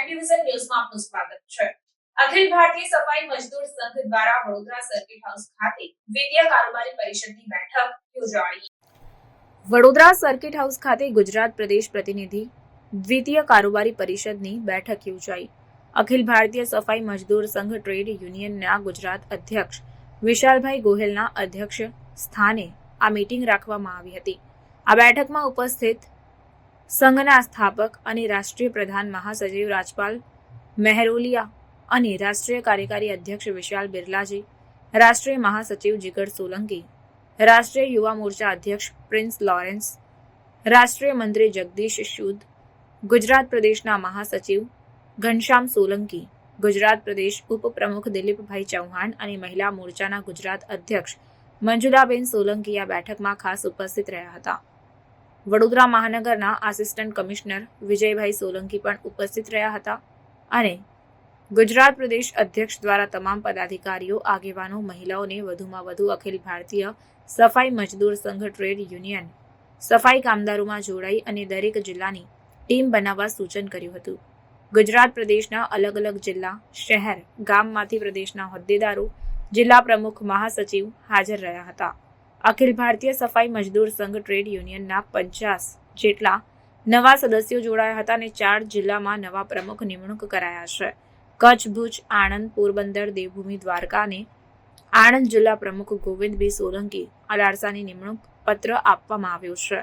Division ન્યૂઝમાં આપનું સ્વાગત છે. અખિલ ભારતીય સફાઈ મજદૂર સંઘ દ્વારા વડોદરા સર્કિટ હાઉસ ખાતે વિદ્યા કારોબારી પરિષદની બેઠક યોજાઈ. વડોદરા સર્કિટ હાઉસ ખાતે ગુજરાત પ્રદેશ પ્રતિનિધિ દ્વિતીય કારોબારી પરિષદની બેઠક યોજાઈ. અખિલ ભારતીય સફાઈ મજદૂર સંઘ ટ્રેડ યુનિયનના ગુજરાત અધ્યક્ષ વિશાલભાઈ ગોહિલના અધ્યક્ષ સ્થાને આ મીટિંગ રાખવામાં આવી હતી. આ બેઠકમાં ઉપસ્થિત સંઘના સ્થાપક અને રાષ્ટ્રીય પ્રધાન મહાસચિવ રાજપાલ મહેરોલિયા અને રાષ્ટ્રીય કાર્યકારી અધ્યક્ષ વિશાલ બિરલાજી, રાષ્ટ્રીય મહાસચિવ જીગર સોલંકી, રાષ્ટ્રીય યુવા મોરચા અધ્યક્ષ પ્રિન્સ લોરેન્સ, રાષ્ટ્રીય મંત્રી જગદીશ શુદ્ધ, ગુજરાત પ્રદેશના મહાસચિવ ઘનશ્યામ સોલંકી, ગુજરાત પ્રદેશ ઉપપ્રમુખ દિલીપભાઈ ચૌહાણ અને મહિલા મોરચાના ગુજરાત અધ્યક્ષ મંજુલાબેન સોલંકી આ બેઠકમાં ખાસ ઉપસ્થિત રહ્યા હતા. વડોદરા મહાનગરના આસિસ્ટન્ટ કમિશનર વિજયભાઈ સોલંકી પણ ઉપસ્થિત રહ્યા હતા અને ગુજરાત પ્રદેશ અધ્યક્ષ દ્વારા તમામ પદાધિકારીઓ, આગેવાનો, મહિલાઓને વધુમાં વધુ અખિલ ભારતીય સફાઈ મજદૂર સંઘ ટ્રેડ યુનિયન, સફાઈ કામદારોમાં જોડાઈ અને દરેક જિલ્લાની ટીમ બનાવવા સૂચન કર્યું હતું. ગુજરાત પ્રદેશના અલગ અલગ જિલ્લા, શહેર, ગામમાંથી પ્રદેશના હોદ્દેદારો, જિલ્લા પ્રમુખ મહાસચિવ હાજર રહ્યા હતા. અખિલ ભારતીય સફાઈ મજદૂર સંઘ ટ્રેડ યુનિયનના પચાસ જેટલા નવા સદસ્યો જોડાયા હતા અને ચાર જિલ્લામાં નવા પ્રમુખ નિમણૂક કરાયા છે. કચ્છ, ભુજ, આણંદ, પોરબંદર, દેવભૂમિ, દ્વારકા અને આણંદ જિલ્લા પ્રમુખ ગોવિંદભાઈ સોલંકી અલારસાની નિમણૂક પત્ર આપવામાં આવ્યો છે.